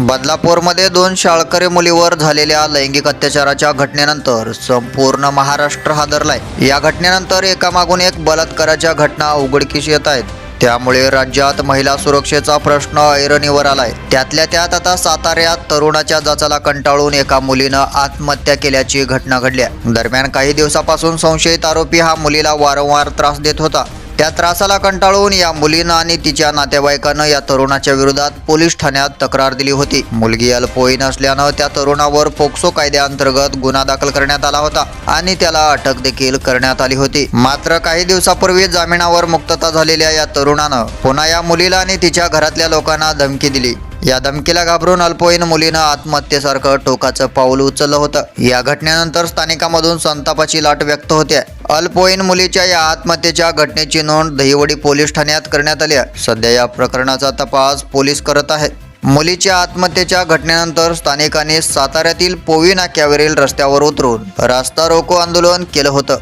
बदलापूरमध्ये दोन शाळकरी मुलीवर झालेल्या लैंगिक अत्याचाराच्या घटनेनंतर संपूर्ण महाराष्ट्र हादरलाय. या घटनेनंतर एकामागून एक बलात्काराच्या घटना उघडकीस येत आहेत. त्यामुळे राज्यात महिला सुरक्षेचा प्रश्न ऐरणीवर आलाय. त्यातल्या त्यात आता साताऱ्यात तरुणाच्या जाचाला कंटाळून एका मुलीनं आत्महत्या केल्याची घटना घडल्या दरम्यान काही दिवसापासून संशयित आरोपी हा मुलीला वारंवार त्रास देत होता. त्या त्रासाला कंटाळून या मुलीनं आणि तिच्या नातेवाईकानं या तरुणाच्या विरोधात पोलीस ठाण्यात तक्रार दिली होती. मुलगी अल्पवयीन असल्यानं त्या तरुणावर पोक्सो कायद्याअंतर्गत गुन्हा दाखल करण्यात आला होता आणि त्याला अटक देखील करण्यात आली होती. मात्र काही दिवसापूर्वी जामिनावर मुक्तता झालेल्या या तरुणानं पुन्हा या मुलीला आणि तिच्या घरातल्या लोकांना धमकी दिली. या धमकीला घाबरून अल्पवयीन मुलीनं आत्महत्येसारखं टोकाचं पाऊल उचललं होतं. या घटनेनंतर स्थानिकांमधून संतापाची लाट व्यक्त होते. अल्पवयीन मुलीच्या या आत्महत्येच्या घटनेची नोंद दहिवडी पोलीस ठाण्यात करण्यात आली आहे. सध्या या प्रकरणाचा तपास पोलीस करत आहेत. मुलीच्या आत्महत्येच्या घटनेनंतर स्थानिकांनी साताऱ्यातील पोवी नाक्यावरील रस्त्यावर उतरून रास्ता रोको आंदोलन केलं होतं.